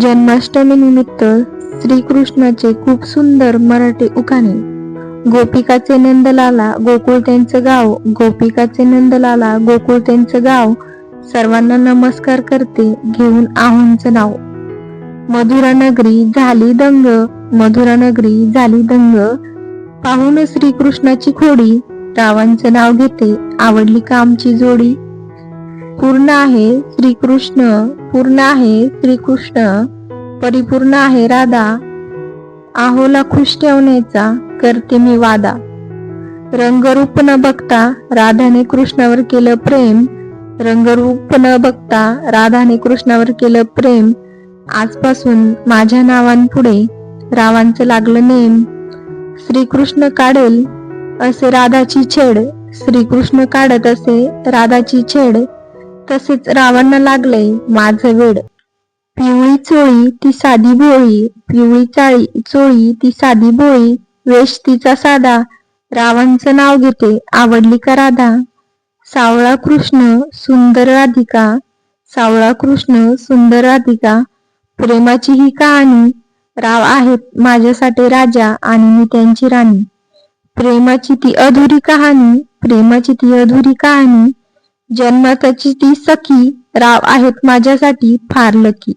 जन्माष्टमी निमित्त श्रीकृष्णाचे खूप सुंदर मराठी उखाणे. गोपिकाचे नंदलाला गोकुळ त्यांचं गाव गोपिकाचे नंदलाला गोकुळ त्यांचं गाव सर्वांना नमस्कार करते घेऊन आहोंचं नाव. मधुरा नगरी झाली दंग मधुरा नगरी झाली दंग. पाहून श्रीकृष्णाची खोडी रावांचं नाव घेते आवडली कामची जोडी? पूर्ण आहे श्रीकृष्ण. पूर्ण आहे श्रीकृष्ण. परिपूर्ण आहे राधा. आहोला खुश ठेवण्याचा करते मी वादा. रंगरूप न बघता राधाने कृष्णावर केलं प्रेम. रंगरूप न बघता राधाने कृष्णावर केलं प्रेम. आजपासून माझ्या नावांपुढे रावांचं लागलं नेम. श्रीकृष्ण काढेल असे राधाची छेड. श्रीकृष्ण काढत असे राधाची छेड. तसेच रावांना लागले माझं वेड. पिवळी चोळी ती साधी भोळी पिवळी चाळी चोळी ती साधी भोळी वेश तिचा साधा. रावांचं नाव घेते आवडली का राधा. सावळा कृष्ण सुंदर राधिका. सावळा कृष्ण सुंदर राधिका. प्रेमाची ही कहाणी राव आहेत माझ्यासाठी राजा आणि मी त्यांची राणी. प्रेमाची ती अधुरी कहाणी प्रेमाची ती अधुरी कहाणी जन्माताची ती सखी राव आहेत माझ्यासाठी फार लकी.